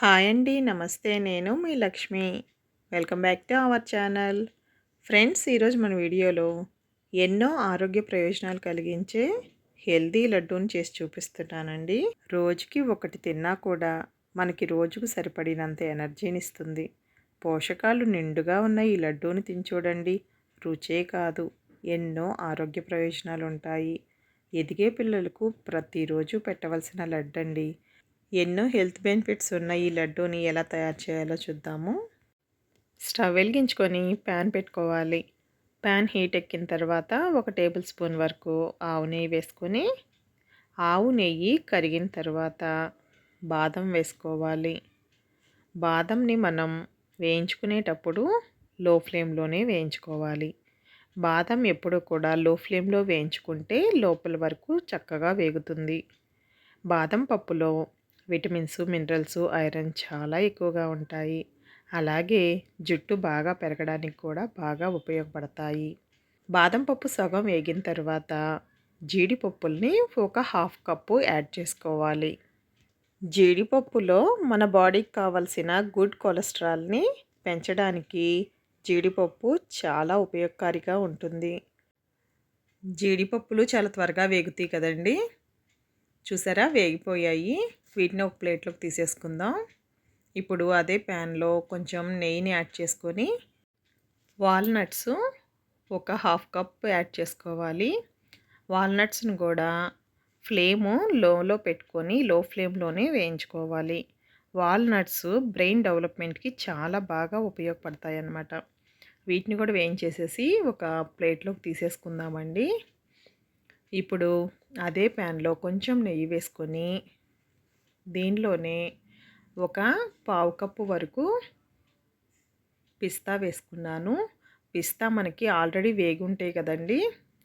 Hi అండి. నమస్తే. నేను మీ Lakshmi. Welcome back to our channel. Friends ఈరోజు మన వీడియోలో ఎన్నో ఆరోగ్య ప్రయోజనాలు కలిగించే హెల్దీ లడ్డూని చేసి చూపిస్తున్నానండి. రోజుకి ఒకటి తిన్నా కూడా మనకి రోజుకు సరిపడినంత ఎనర్జీని ఇస్తుంది. పోషకాలు నిండుగా ఉన్న ఈ లడ్డూని తిని చూడండి రుచే కాదు. ఎన్నో ఆరోగ్య ప్రయోజనాలు ఉంటాయి ఎదిగే పిల్లలకు ప్రతిరోజు పెట్టవలసిన లడ్డండి. ఎన్నో హెల్త్ బెనిఫిట్స్ ఉన్న ఈ లడ్డూని ఎలా తయారు చేయాలో చూద్దాము. స్టవ్ వెలిగించుకొని ప్యాన్ పెట్టుకోవాలి. ప్యాన్ హీట్ ఎక్కిన తర్వాత ఒక టేబుల్ స్పూన్ వరకు ఆవు నెయ్యి వేసుకొని ఆవు నెయ్యి కరిగిన తర్వాత బాదం వేసుకోవాలి. బాదంని మనం వేయించుకునేటప్పుడు లో ఫ్లేమ్లోనే వేయించుకోవాలి. బాదం ఎప్పుడు కూడా లో ఫ్లేమ్లో వేయించుకుంటే లోపల వరకు చక్కగా వేగుతుంది. బాదం పప్పులో విటమిన్స్ మినరల్స్ ఐరన్ చాలా ఎక్కువగా ఉంటాయి. అలాగే జుట్టు బాగా పెరగడానికి కూడా బాగా ఉపయోగపడతాయి. బాదం పప్పు సగం వేగిన తర్వాత జీడిపప్పుల్ని ఒక హాఫ్ కప్పు యాడ్ చేసుకోవాలి. జీడిపప్పులో మన బాడీకి కావలసిన గుడ్ కొలెస్ట్రాల్ని పెంచడానికి జీడిపప్పు చాలా ఉపయోగకారిగా ఉంటుంది. జీడిపప్పులు చాలా త్వరగా వేగుతాయి కదండి? చూసారా? వేగిపోయాయి. వీటిని ఒక ప్లేట్లోకి తీసేసుకుందాం. ఇప్పుడు అదే ప్యాన్లో కొంచెం నెయ్యిని యాడ్ చేసుకొని వాల్నట్స్ ఒక హాఫ్ కప్ యాడ్ చేసుకోవాలి. వాల్నట్స్ని కూడా ఫ్లేము లోలో పెట్టుకొని లో ఫ్లేమ్లోనే వేయించుకోవాలి. వాల్నట్స్ బ్రెయిన్ డెవలప్మెంట్కి చాలా బాగా ఉపయోగపడతాయి అన్నమాట వీటిని కూడా వేయించేసేసి ఒక ప్లేట్లోకి తీసేసుకుందామండి. ఇప్పుడు అదే ప్యాన్లో కొంచెం నెయ్యి వేసుకొని దీనిలోనే ఒక పావు కప్పు వరకు పిస్తా వేసుకున్నాను. పిస్తా మనకి ఆల్రెడీ వేగి ఉంటాయి కదండి.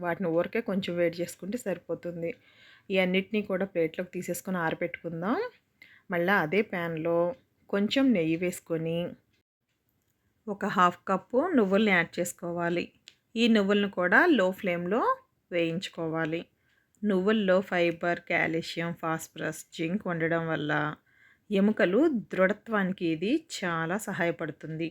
వాటిని ఊరికే కొంచెం వేడి చేసుకుంటే సరిపోతుంది. ఈ అన్నిటినీ కూడా ప్లేట్లోకి తీసేసుకొని ఆరబెట్టుకుందాం. మళ్ళీ అదే ప్యాన్లో కొంచెం నెయ్యి వేసుకొని ఒక హాఫ్ కప్పు నువ్వుల్ని యాడ్ చేసుకోవాలి. ఈ నువ్వులను కూడా లో ఫ్లేమ్లో వేయించుకోవాలి. నువ్వుల్లో ఫైబర్ కాల్షియం ఫాస్ఫరస్ జింక్ ఉండడం వల్ల ఎముకలు దృఢత్వానికి ఇది చాలా సహాయపడుతుంది.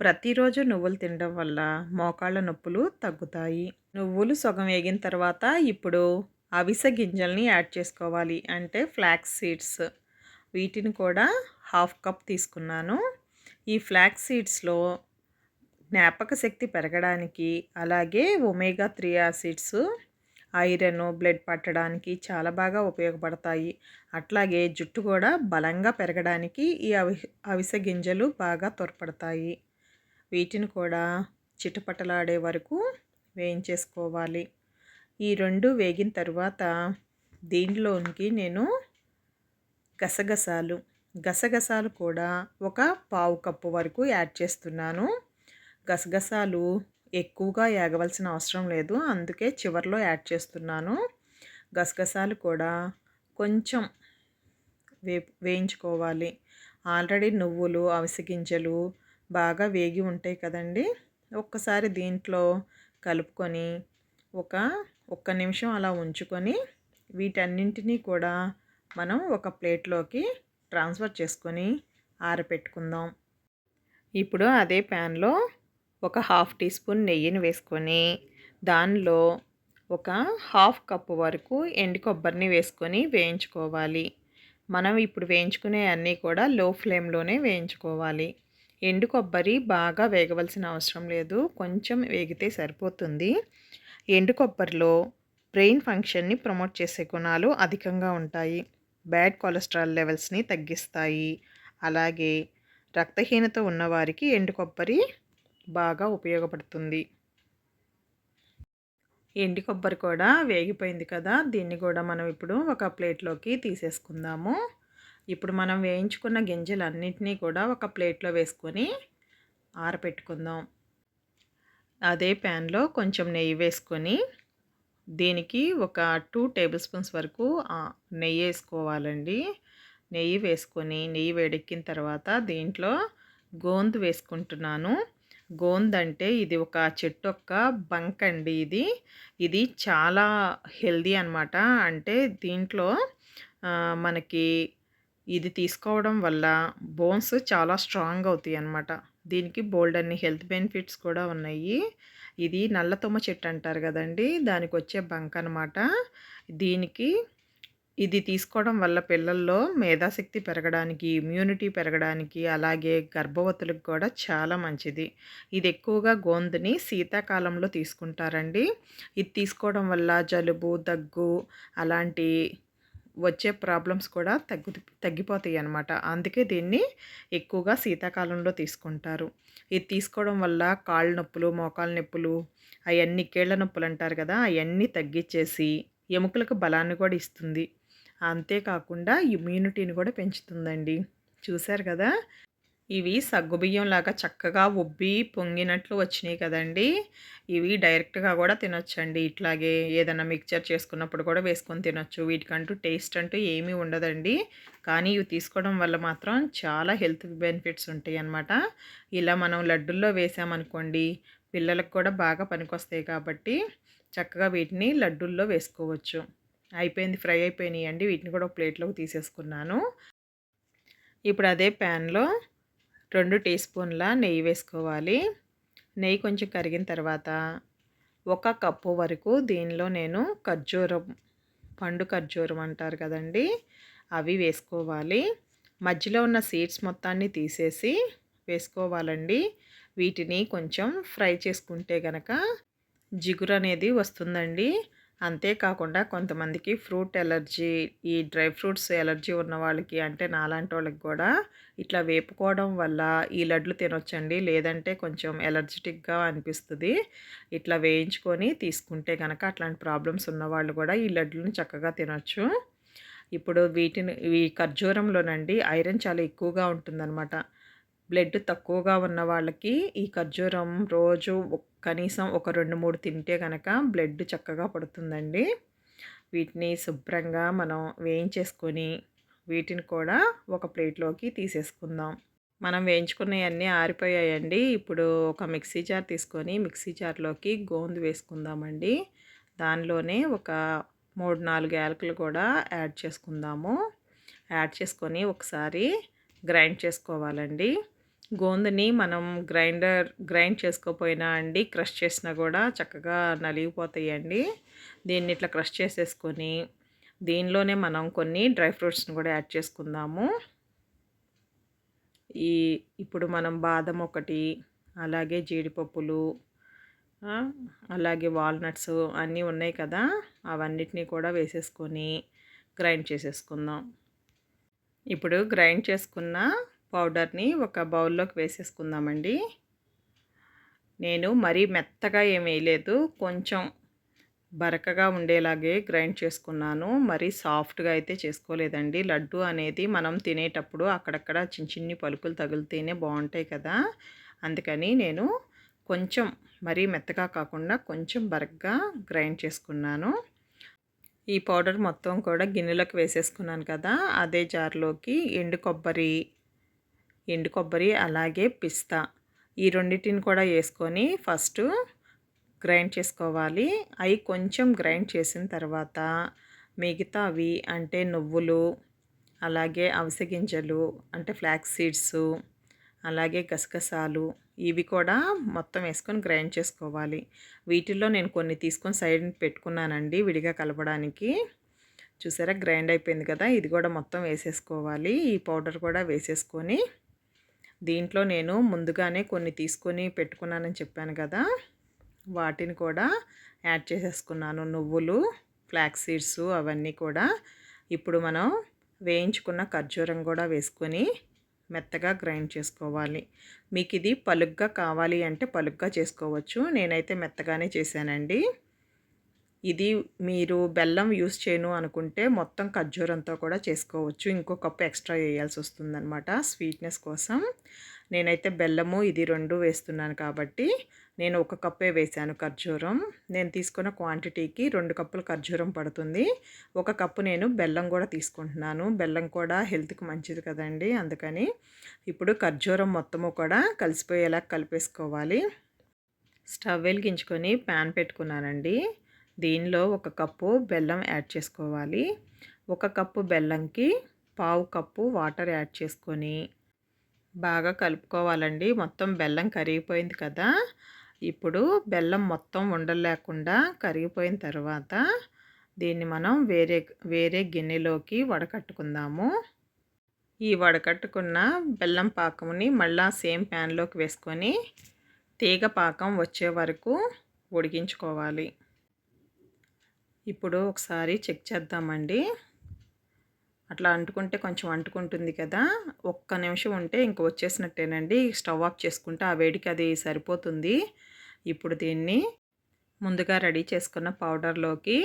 ప్రతిరోజు నువ్వులు తినడం వల్ల మోకాళ్ళ నొప్పులు తగ్గుతాయి. నువ్వులు సగం వేగిన తర్వాత ఇప్పుడు అవిసె గింజల్ని యాడ్ చేసుకోవాలి. అంటే ఫ్లాక్స్ సీడ్స్. వీటిని కూడా హాఫ్ కప్ తీసుకున్నాను. ఈ ఫ్లాక్స్ సీడ్స్లో జ్ఞాపక శక్తి పెరగడానికి అలాగే omega three acids iron blood పట్టడానికి చాలా బాగా ఉపయోగపడతాయి. అట్లాగే జుట్టు కూడా బలంగా పెరగడానికి ఈ అవి అవిసె గింజలు బాగా తోడ్పడతాయి. వీటిని కూడా చిటపటలాడే వరకు వేయించేసుకోవాలి. ఈ రెండు వేగిన తర్వాత దీనిలోనికి నేను గసగసాలు గసగసాలు కూడా ఒక పావు కప్పు వరకు యాడ్ చేస్తున్నాను. గసగసాలు ఎక్కువగా ఏగవలసిన అవసరం లేదు. అందుకే చివరిలో యాడ్ చేస్తున్నాను. గసగసాలు కూడా కొంచెం వే వేయించుకోవాలి. ఆల్రెడీ నువ్వులు అవిసె గింజలు బాగా వేగి ఉంటాయి కదండి. ఒక్కసారి దీంట్లో కలుపుకొని ఒక ఒక్క నిమిషం అలా ఉంచుకొని వీటన్నింటినీ కూడా మనం ఒక ప్లేట్లోకి ట్రాన్స్ఫర్ చేసుకొని ఆరపెట్టుకుందాం. ఇప్పుడు అదే ప్యాన్లో ఒక హాఫ్ టీ స్పూన్ నెయ్యిని వేసుకొని దానిలో ఒక హాఫ్ కప్పు వరకు ఎండు కొబ్బరిని వేసుకొని వేయించుకోవాలి. మనం ఇప్పుడు వేయించుకునే అన్నీ కూడా లో ఫ్లేమ్లోనే వేయించుకోవాలి. ఎండు కొబ్బరి బాగా వేగవలసిన అవసరం లేదు. కొంచెం వేగితే సరిపోతుంది. ఎండు కొబ్బరిలో బ్రెయిన్ ఫంక్షన్ని ప్రమోట్ చేసే గుణాలు అధికంగా ఉంటాయి. బ్యాడ్ కొలెస్ట్రాల్ లెవెల్స్ని తగ్గిస్తాయి. అలాగే రక్తహీనత ఉన్నవారికి ఎండు కొబ్బరి బాగా ఉపయోగపడుతుంది. ఎండి కొబ్బరి కూడా వేగిపోయింది కదా. దీన్ని కూడా మనం ఇప్పుడు ఒక ప్లేట్లోకి తీసేసుకుందాము. ఇప్పుడు మనం వేయించుకున్న గింజలన్నింటినీ కూడా ఒక ప్లేట్లో వేసుకొని ఆరపెట్టుకుందాం. అదే ప్యాన్లో కొంచెం నెయ్యి వేసుకొని దీనికి ఒక టూ టేబుల్ స్పూన్స్ వరకు నెయ్యి వేసుకోవాలండి. నెయ్యి వేసుకొని నెయ్యి వేడెక్కిన తర్వాత దీంట్లో గోందు వేసుకుంటున్నాను. గోంద్ అంటే ఇది ఒక చెట్టు యొక్క బంక్ అండి ఇది. ఇది చాలా హెల్దీ అనమాట అంటే దీంట్లో మనకి ఇది తీసుకోవడం వల్ల బోన్స్ చాలా స్ట్రాంగ్ అవుతాయి అన్నమాట. దీనికి బోల్డ్ అన్ని హెల్త్ బెనిఫిట్స్ కూడా ఉన్నాయి. ఇది నల్ల తుమ్మ చెట్టు అంటారు కదండి. దానికి వచ్చే బంక్ అనమాట దీనికి ఇది తీసుకోవడం వల్ల పిల్లల్లో మేధాశక్తి పెరగడానికి ఇమ్యూనిటీ పెరగడానికి అలాగే గర్భవతులకు కూడా చాలా మంచిది. ఇది ఎక్కువగా గోందుని శీతాకాలంలో తీసుకుంటారండి. ఇది తీసుకోవడం వల్ల జలుబు దగ్గు అలాంటి వచ్చే ప్రాబ్లమ్స్ కూడా తగ్గు తగ్గిపోతాయి అన్నమాట. అందుకే దీన్ని ఎక్కువగా శీతాకాలంలో తీసుకుంటారు. ఇది తీసుకోవడం వల్ల కాళ్ళ నొప్పులు మోకాళ్ళ నొప్పులు అవన్నీ కీళ్ళ నొప్పులు అంటారు కదా అవన్నీ తగ్గించేసి ఎముకలకు బలాన్ని కూడా ఇస్తుంది. అంతేకాకుండా ఇమ్యూనిటీని కూడా పెంచుతుందండి. చూశారు కదా? ఇవి సగ్గుబియ్యం లాగా చక్కగా ఉబ్బి పొంగినట్లు వచ్చినాయి కదండి. ఇవి డైరెక్ట్గా కూడా తినొచ్చండి. ఇట్లాగే ఏదైనా మిక్చర్ చేసుకున్నప్పుడు కూడా వేసుకొని తినొచ్చు. వీటికంటూ టేస్ట్ అంటూ ఏమీ ఉండదండి. కానీ ఇవి తీసుకోవడం వల్ల మాత్రం చాలా హెల్త్ బెనిఫిట్స్ ఉంటాయి అన్నమాట. ఇలా మనం లడ్డుల్లో వేసామనుకోండి పిల్లలకు కూడా బాగా పనికొస్తాయి కాబట్టి చక్కగా వీటిని లడ్డుల్లో వేసుకోవచ్చు. అయిపోయింది ఫ్రై అయిపోయినాయి అండి వీటిని కూడా ఒక ప్లేట్లోకి తీసేసుకున్నాను. ఇప్పుడు అదే ప్యాన్లో రెండు టీ స్పూన్ల నెయ్యి వేసుకోవాలి. నెయ్యి కొంచెం కరిగిన తర్వాత ఒక కప్పు వరకు దీనిలో నేను ఖర్జూరం పండు ఖర్జూరం అంటారు కదండి అవి వేసుకోవాలి. మధ్యలో ఉన్న సీడ్స్ మొత్తాన్ని తీసేసి వేసుకోవాలండి. వీటిని కొంచెం ఫ్రై చేసుకుంటే కనుక జిగురు అనేది వస్తుందండి. అంతేకాకుండా కొంతమందికి ఫ్రూట్ ఎలర్జీ ఈ డ్రై ఫ్రూట్స్ ఎలర్జీ ఉన్న వాళ్ళకి అంటే నాలాంటి వాళ్ళకి కూడా ఇట్లా వేపుకోవడం వల్ల ఈ లడ్లు తినొచ్చండి. లేదంటే కొంచెం ఎలర్జెటిక్గా అనిపిస్తుంది. ఇట్లా వేయించుకొని తీసుకుంటే కనుక అట్లాంటి ప్రాబ్లమ్స్ ఉన్నవాళ్ళు కూడా ఈ లడ్లను చక్కగా తినొచ్చు. ఇప్పుడు వీటిని ఈ ఖర్జూరంలోనండి ఐరన్ చాలా ఎక్కువగా ఉంటుందన్నమాట. బ్లడ్ తక్కువగా ఉన్న వాళ్ళకి ఈ ఖర్జూరం రోజు కనీసం ఒక రెండు మూడు తింటే కనుక బ్లడ్ చక్కగా పడుతుందండి. వీటిని శుభ్రంగా మనం వేయించేసుకొని వీటిని కూడా ఒక ప్లేట్లోకి తీసేసుకుందాం. మనం వేయించుకున్నవన్నీ ఆరిపోయాయండి. ఇప్పుడు ఒక మిక్సీ జార్ తీసుకొని మిక్సీ జార్లోకి గోందు వేసుకుందామండి. దానిలోనే ఒక మూడు నాలుగు యాలకులు కూడా యాడ్ చేసుకుందాము. యాడ్ చేసుకొని ఒకసారి గ్రైండ్ చేసుకోవాలండి. గోందని మనం గ్రైండర్ గ్రైండ్ చేసుకోపోయినా అండి క్రష్ చేసినా కూడా చక్కగా నలిగిపోతాయండి. దీన్ని ఇట్లా క్రష్ చేసేసుకొని దీనిలోనే మనం కొన్ని డ్రై ఫ్రూట్స్ని కూడా యాడ్ చేసుకుందాము. ఈ ఇప్పుడు మనం బాదం ఒకటి అలాగే జీడిపప్పులు అలాగే వాల్నట్స్ అన్నీ ఉన్నాయి కదా అవన్నిటినీ కూడా వేసేసుకొని గ్రైండ్ చేసేసుకుందాం. ఇప్పుడు గ్రైండ్ చేసుకున్న పౌడర్ని ఒక బౌల్లోకి వేసేసుకుందామండి. నేను మరీ మెత్తగా ఏం వేయలేదు కొంచెం బరకగా ఉండేలాగే గ్రైండ్ చేసుకున్నాను. మరీ సాఫ్ట్గా అయితే చేసుకోలేదండి. లడ్డు అనేది మనం తినేటప్పుడు అక్కడక్కడ చిన్న చిన్ని పలుకులు తగిలితేనే బాగుంటాయి కదా. అందుకని నేను కొంచెం మరీ మెత్తగా కాకుండా కొంచెం బరగ్గా గ్రైండ్ చేసుకున్నాను. ఈ పౌడర్ మొత్తం కూడా గిన్నెలోకి వేసేసుకున్నాను కదా. అదే జార్లోకి ఎండు కొబ్బరి ఎండు కొబ్బరి అలాగే పిస్తా. ఈ రెండింటిని కూడా వేసుకొని ఫస్ట్ గ్రైండ్ చేసుకోవాలి. అవి కొంచెం గ్రైండ్ చేసిన తర్వాత మిగతావి అంటే నువ్వులు అలాగే అవిసె గింజలు అంటే ఫ్లాక్స్ సీడ్స్ అలాగే గసగసాలు ఇవి కూడా మొత్తం వేసుకొని గ్రైండ్ చేసుకోవాలి. వీటిల్లో నేను కొన్ని తీసుకొని సైడ్ పెట్టుకున్నానండి విడిగా కలపడానికి. చూసారా? గ్రైండ్ అయిపోయింది కదా? ఇది కూడా మొత్తం వేసేసుకోవాలి. ఈ పౌడర్ కూడా వేసేసుకొని దీంట్లో నేను ముందుగానే కొన్ని తీసుకొని పెట్టుకున్నానని చెప్పాను కదా వాటిని కూడా యాడ్ చేసేసుకున్నాను. నువ్వులు ఫ్లాక్స్ సీడ్స్ అవన్నీ కూడా ఇప్పుడు మనం వేయించుకున్న ఖర్జూరం కూడా వేసుకొని మెత్తగా గ్రైండ్ చేసుకోవాలి. మీకు ఇది పలుగ్గా కావాలి అంటే పలుగ్గా చేసుకోవచ్చు. నేనైతే మెత్తగానే చేశానండి. ఇది మీరు బెల్లం యూస్ చేయను అనుకుంటే మొత్తం ఖర్జూరంతో కూడా చేసుకోవచ్చు. ఇంకో కప్పు ఎక్స్ట్రా వేయాల్సి వస్తుందన్నమాట స్వీట్నెస్ కోసం. నేనైతే బెల్లము ఇది రెండు వేస్తున్నాను కాబట్టి నేను ఒక కప్పే వేసాను ఖర్జూరం. నేను తీసుకున్న క్వాంటిటీకి రెండు కప్పులు ఖర్జూరం పడుతుంది. ఒక కప్పు నేను బెల్లం కూడా తీసుకుంటున్నాను. బెల్లం కూడా హెల్త్కి మంచిది కదండి. అందుకని ఇప్పుడు ఖర్జూరం మొత్తము కూడా కలిసిపోయేలా కలిపేసుకోవాలి. స్టవ్ వెలిగించుకొని ప్యాన్ పెట్టుకున్నానండి. దీనిలో ఒక కప్పు బెల్లం యాడ్ చేసుకోవాలి. ఒక కప్పు బెల్లంకి పావు కప్పు వాటర్ యాడ్ చేసుకొని బాగా కలుపుకోవాలండి. మొత్తం బెల్లం కరిగిపోయింది కదా. ఇప్పుడు బెల్లం మొత్తం ఉండలేకుండా కరిగిపోయిన తర్వాత దీన్ని మనం వేరే వేరే గిన్నెలోకి వడకట్టుకుందాము. ఈ వడకట్టుకున్న బెల్లం పాకంని మళ్ళా సేమ్ ప్యాన్లోకి వేసుకొని తీగ పాకం వచ్చే వరకు ఉడికించుకోవాలి. ఇప్పుడు ఒకసారి చెక్ చేద్దామండి. అట్లా అంటుకుంటే కొంచెం అంటుకుంటుంది కదా. ఒక్క నిమిషం ఉంటే ఇంక వచ్చేసినట్టేనండి. స్టవ్ ఆఫ్ చేసుకుంటే ఆ వేడికి అది సరిపోతుంది. ఇప్పుడు దీన్ని ముందుగా రెడీ చేసుకున్న పౌడర్లోకి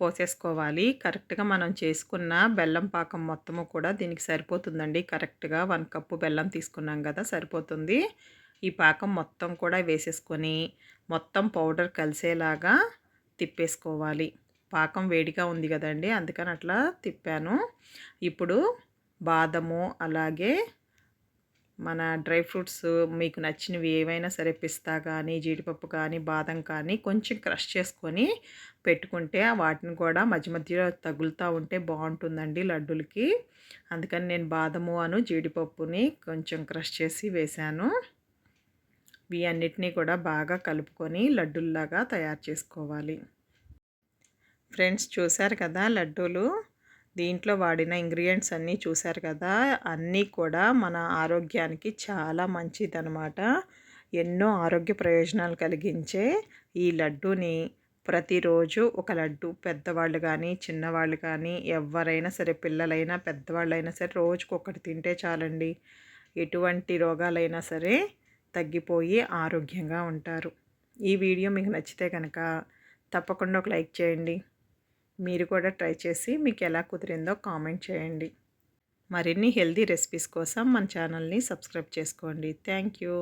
పోసేసుకోవాలి. కరెక్ట్గా మనం చేసుకున్న బెల్లం పాకం మొత్తము కూడా దీనికి సరిపోతుందండి. కరెక్ట్గా వన్ కప్పు బెల్లం తీసుకున్నాం కదా సరిపోతుంది. ఈ పాకం మొత్తం కూడా వేసేసుకొని మొత్తం పౌడర్ కలిసేలాగా తిప్పేసుకోవాలి. పాకం వేడిగా ఉంది కదండి అందుకని అట్లా తిప్పాను. ఇప్పుడు బాదము అలాగే మన డ్రై ఫ్రూట్స్ మీకు నచ్చినవి ఏవైనా సరే పిస్తా కానీ జీడిపప్పు కానీ బాదం కానీ కొంచెం క్రష్ చేసుకొని పెట్టుకుంటే వాటిని కూడా మధ్య మధ్యలో తగులుతూ ఉంటే బాగుంటుందండి లడ్డులకి. అందుకని నేను బాదము అను జీడిపప్పుని కొంచెం క్రష్ చేసి వేశాను. ఇవి అన్నిటినీ కూడా బాగా కలుపుకొని లడ్డుల్లాగా తయారు చేసుకోవాలి. ఫ్రెండ్స్ చూశారు కదా లడ్డూలు? దీంట్లో వాడిన ఇంగ్రీడియంట్స్ అన్నీ చూశారు కదా? అన్నీ కూడా మన ఆరోగ్యానికి చాలా మంచిదనమాట ఎన్నో ఆరోగ్య ప్రయోజనాలు కలిగించే ఈ లడ్డూని ప్రతిరోజు ఒక లడ్డు పెద్దవాళ్ళు కానీ చిన్నవాళ్ళు కానీ ఎవరైనా సరే పిల్లలైనా పెద్దవాళ్ళైనా సరే రోజుకు ఒకటి తింటే చాలండి. ఎటువంటి రోగాలైనా సరే తగ్గిపోయి ఆరోగ్యంగా ఉంటారు. ఈ వీడియో మీకు నచ్చితే కనుక తప్పకుండా ఒక లైక్ చేయండి. మీరు కూడా ట్రై చేసి మీకు ఎలా కుదిరిందో కామెంట్ చేయండి. మరిన్ని హెల్తీ రెసిపీస్ కోసం మన ఛానల్ని సబ్స్క్రైబ్ చేసుకోండి. Thank you.